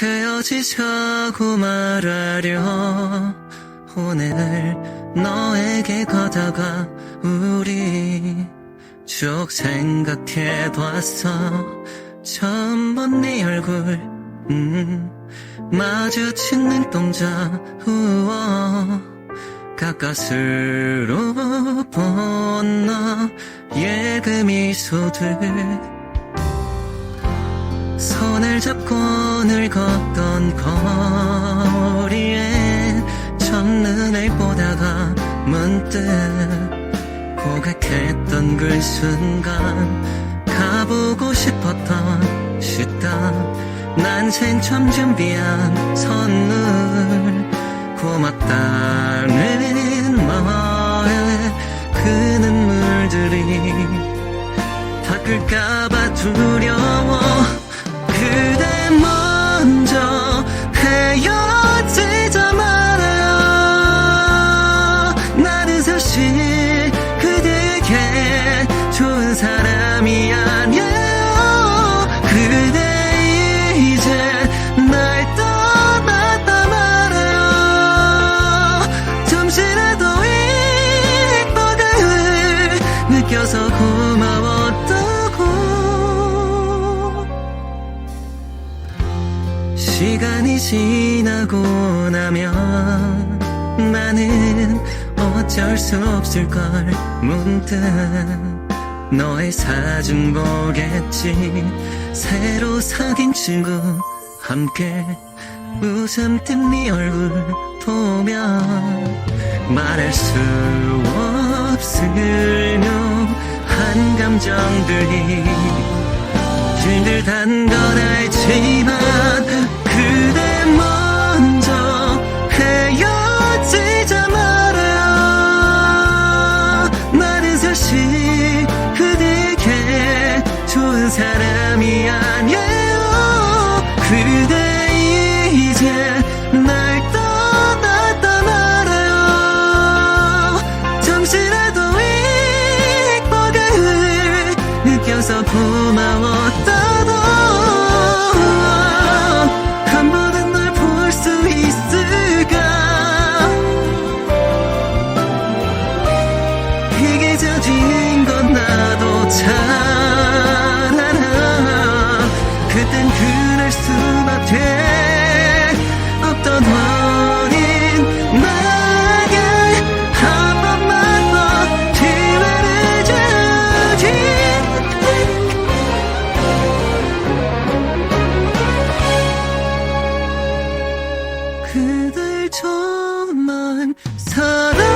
헤어지자고 말하려 오늘 너에게 가다가 우리 쭉 생각해봤어. 처음 본 네 얼굴 음, 마주친 눈동자 우와 가까스로 본 너의 그 미소들 손을 잡고 늘 걷던 거리에 첫눈을 보다가 문득 고백했던 그 순간 가보고 싶었던 식당 난생 처음 준비한 선물 고맙다는 마음에 그 눈물들이 닦을까봐 두려워 껴서 고마웠다고. 시간이 지나고 나면 나는 어쩔 수 없을 걸. 문득 너의 사진 보겠지. 새로 사귄 친구 함께 웃음 띤네 얼굴 보면 말할 수 없 을 묘한 감정들이 힘들단 건 알지만 느껴서 고마웠다도 한 번은 널 볼 수 있을까? 이게 저지인 건 나도 참 그댈 저만 사랑